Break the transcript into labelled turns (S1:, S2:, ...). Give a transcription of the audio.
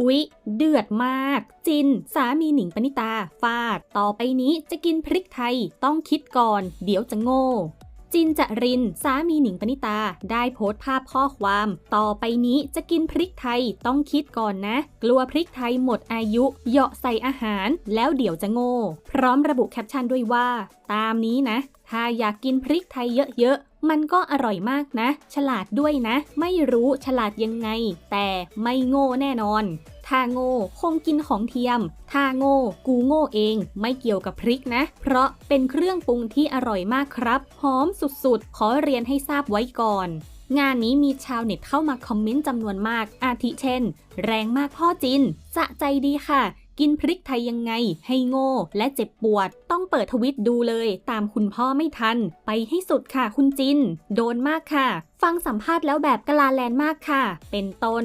S1: อุ๊ย เดือดมาก จิน สามีหนิงปณิตา ฟาด ต่อไปนี้จะกินพริกไทย ต้องคิดก่อน เดี๋ยวจะโง่ จินจริน สามีหนิงปณิตา ได้โพสต์ภาพข้อความ ต่อไปนี้จะกินพริกไทยต้องคิดก่อนนะ กลัวพริกไทยหมดอายุ เหยาะใส่อาหาร แล้วเดี๋ยวจะโง่ พร้อมระบุแคปชั่นด้วยว่า ตามนี้นะ ถ้าอยากกินพริกไทยเยอะๆมันก็อร่อยมากนะ ฉลาดด้วยนะ ไม่รู้ฉลาดยังไง แต่ไม่โง่แน่นอน ถ้าโง่คงกินของเทียม ถ้าโง่กูโง่เอง ไม่เกี่ยวกับพริกนะ เพราะเป็นเครื่องปรุงที่อร่อยมากครับ หอมสุดๆ ขอเรียนให้ทราบไว้ก่อน งานนี้มีชาวเน็ตเข้ามาคอมเมนต์จำนวนมาก อาทิเช่น แรงมากพ่อจิน สะใจดีค่ะกินพริกไทยยังไง ให้โง่และเจ็บปวด ต้องเปิดทวิตดูเลย ตามคุณพ่อไม่ทัน ไปให้สุดค่ะคุณจิน โดนมากค่ะ ฟังสัมภาษณ์แล้วแบบกลาแลนมากค่ะ เป็นต้น